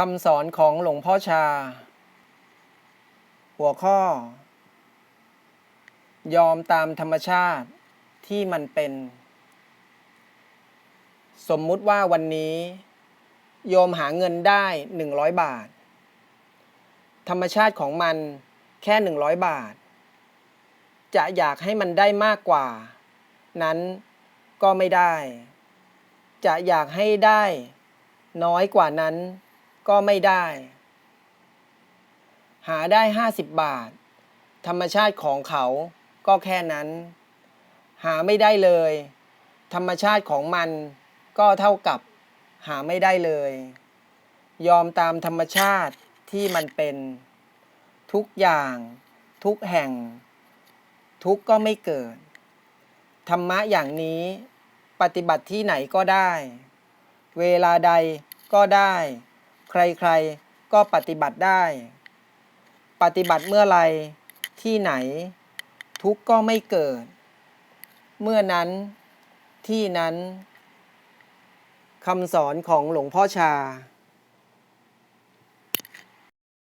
คำสอนของหลวงพ่อชา หัวข้อ ยอมตามธรรมชาติที่มันเป็น สมมุติว่าวันนี้ โยมหาเงินได้ 100 บาท ธรรมชาติของมันแค่ 100 บาท จะอยากให้มันได้มากกว่า นั้นก็ไม่ได้ จะอยากให้ได้ น้อยกว่านั้น ก็ไม่ได้ หาได้ 50 บาท ธรรมชาติของเขาก็แค่นั้น หาไม่ได้เลย ธรรมชาติของมันก็เท่ากับหาไม่ได้เลย ยอมตามธรรมชาติที่มันเป็น ทุกอย่าง ทุกแห่ง ทุกก็ไม่เกิด ธรรมะอย่างนี้ปฏิบัติที่ไหนก็ได้ เวลาใดก็ได้ ใครๆ ก็ปฏิบัติได้ ปฏิบัติเมื่อไรที่ไหน ทุกก็ไม่เกิด เมื่อนั้นที่นั้นคำสอนของหลวงพ่อชา